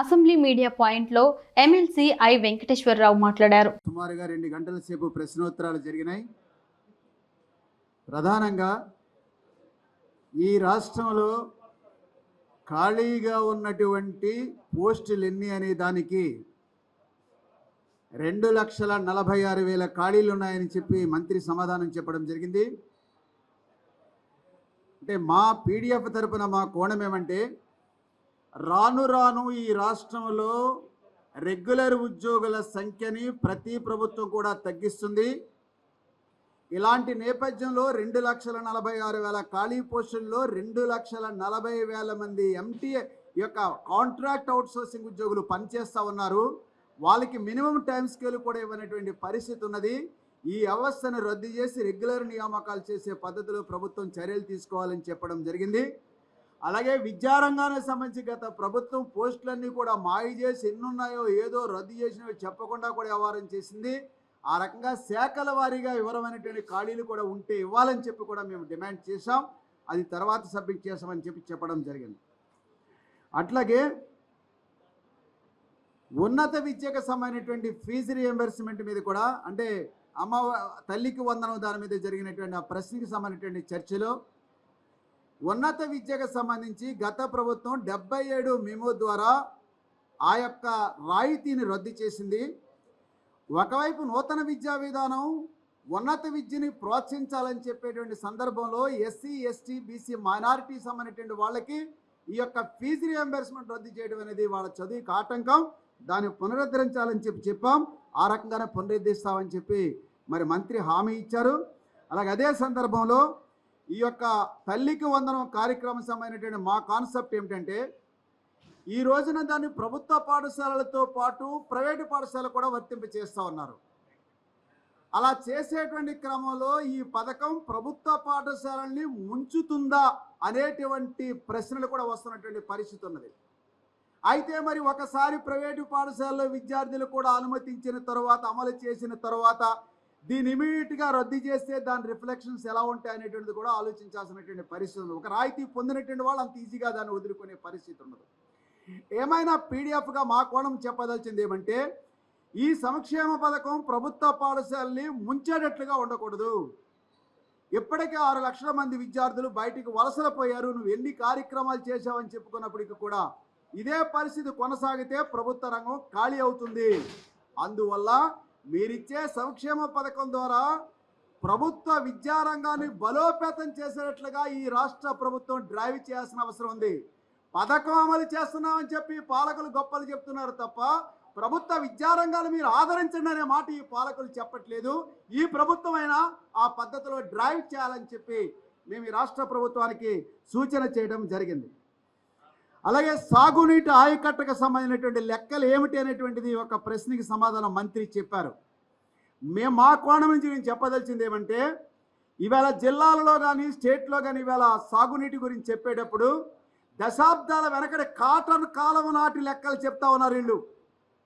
Assembly media పాయింట్లో MLC I Venkateswararao మాట్లాడారు. సుమారుగా రెండు గంటల సేపు ప్రశ్నోత్తరాలు జరిగినాయి. ప్రధానంగా ఈ రాష్ట్రంలో ఖాళీగా ఉన్నటువంటి పోస్టులు ఎన్ని అనే దానికి రెండు లక్షల నలభై ఆరు వేల ఖాళీలు ఉన్నాయని చెప్పి మంత్రి సమాధానం చెప్పడం జరిగింది. అంటే మా పీడిఎఫ్ తరపున మా కోణం ఏమంటే రాను రాను ఈ రాష్ట్రంలో రెగ్యులర్ ఉద్యోగుల సంఖ్యని ప్రతి ప్రభుత్వం కూడా తగ్గిస్తుంది. ఇలాంటి నేపథ్యంలో రెండు లక్షల నలభై ఆరు వేల ఖాళీ పోస్టుల్లో రెండు లక్షల నలభై వేల మంది ఎంటీ యొక్క కాంట్రాక్ట్ అవుట్సోర్సింగ్ ఉద్యోగులు పనిచేస్తూ ఉన్నారు. వాళ్ళకి మినిమం టైం స్కేల్ కూడా ఇవ్వనటువంటి పరిస్థితి ఉన్నది. ఈ వ్యవస్థను రద్దు చేసి రెగ్యులర్ నియామకాలు చేసే పద్ధతిలో ప్రభుత్వం చర్యలు తీసుకోవాలని చెప్పడం జరిగింది. అలాగే విద్యారంగానికి సంబంధించి గత ప్రభుత్వం పోస్టులన్నీ కూడా మాయి చేసి ఎన్ని ఉన్నాయో ఏదో రద్దు చేసినవి చెప్పకుండా కూడా వ్యవహారం చేసింది. ఆ రకంగా శాఖల వారీగా వివరమైనటువంటి ఖాళీలు కూడా ఉంటే ఇవ్వాలని చెప్పి కూడా మేము డిమాండ్ చేశాం. అది తర్వాత సబ్మిట్ చేస్తామని చెప్పి చెప్పడం జరిగింది. అట్లాగే ఉన్నత విద్యకు సంబంధించినటువంటి ఫీజు రియంబర్స్మెంట్ మీద కూడా అంటే అమ్మ తల్లికి వందనం దాని మీద జరిగినటువంటి ఆ ప్రశ్నకి సంబంధించినటువంటి చర్చలో ఉన్నత విద్యకు సంబంధించి గత ప్రభుత్వం డెబ్బై ఏడు మెమో ద్వారా ఆ యొక్క రాయితీని రద్దు చేసింది. ఒకవైపు నూతన విద్యా విధానం ఉన్నత విద్యని ప్రోత్సహించాలని చెప్పేటువంటి సందర్భంలో ఎస్సీ ఎస్టీ బీసీ మైనారిటీ అనేటువంటి వాళ్ళకి ఈ యొక్క ఫీజు రియంబర్స్మెంట్ రద్దు చేయడం అనేది వాళ్ళ చదువుకి ఆటంకం. దాన్ని పునరుద్ధరించాలని చెప్పి చెప్పాం. ఆ రకంగానే పునరుద్ధరిస్తామని చెప్పి మరి మంత్రి హామీ ఇచ్చారు. అలాగే అదే సందర్భంలో ఈ యొక్క తల్లికి వందనం కార్యక్రమం మా కాన్సెప్ట్ ఏమిటంటే ఈ రోజున దాన్ని ప్రభుత్వ పాఠశాలలతో పాటు ప్రైవేటు పాఠశాలలు కూడా వర్తింప చేస్తూ ఉన్నారు. అలా చేసేటువంటి క్రమంలో ఈ పథకం ప్రభుత్వ పాఠశాలల్ని ముంచుతుందా అనేటువంటి ప్రశ్నలు కూడా వస్తున్నటువంటి పరిస్థితి ఉన్నది. అయితే మరి ఒకసారి ప్రైవేటు పాఠశాలలో విద్యార్థులు కూడా అనుమతించిన తర్వాత అమలు చేసిన తర్వాత దీన్ని ఇమీడియట్గా రద్దు చేస్తే దాని రిఫ్లెక్షన్స్ ఎలా ఉంటాయి అనేటువంటిది కూడా ఆలోచించాల్సినటువంటి పరిస్థితి ఉంది. ఒక రాయితీ పొందినటువంటి వాళ్ళు అంత ఈజీగా దాన్ని వదులుకునే పరిస్థితి ఉండదు. ఏమైనా పీడిఎఫ్గా మా కోణం చెప్పదలిచింది ఏమంటే ఈ సంక్షేమ పథకం ప్రభుత్వ పాఠశాలని ముంచేటట్లుగా ఉండకూడదు. ఇప్పటికే ఆరు లక్షల మంది విద్యార్థులు బయటికి వలసలు పోయారు నువ్వు ఎన్ని కార్యక్రమాలు చేశావని చెప్పుకున్నప్పటికీ కూడా ఇదే పరిస్థితి కొనసాగితే ప్రభుత్వ రంగం ఖాళీ అవుతుంది. అందువల్ల మీరిచ్చే సంక్షేమ పథకం ద్వారా ప్రభుత్వ విద్యారంగాన్ని బలోపేతం చేసేటట్లుగా ఈ రాష్ట్ర ప్రభుత్వం డ్రైవ్ చేయాల్సిన అవసరం ఉంది. పథకం అమలు చేస్తున్నామని చెప్పి పాలకులు గొప్పలు చెప్తున్నారు తప్ప ప్రభుత్వ విద్యారంగాన్ని మీరు ఆదరించండి అనే మాట ఈ పాలకులు చెప్పట్లేదు. ఈ ప్రభుత్వమైనా ఆ పద్ధతిలో డ్రైవ్ చేయాలని చెప్పి మేము ఈ రాష్ట్ర ప్రభుత్వానికి సూచన చేయడం జరిగింది. అలాగే సాగునీటి ఆయకట్టకు సంబంధించినటువంటి లెక్కలు ఏమిటి అనేటువంటిది ఒక ప్రశ్నకి సమాధానం మంత్రి చెప్పారు. మేము మా కోణం నుంచి నేను చెప్పదలిచింది ఏమంటే ఇవాళ జిల్లాలలో కానీ స్టేట్లో కానీ ఇవాళ సాగునీటి గురించి చెప్పేటప్పుడు దశాబ్దాల వెనకటి కాటన్ కాలం నాటి లెక్కలు చెప్తా ఉన్నారు వీళ్ళు.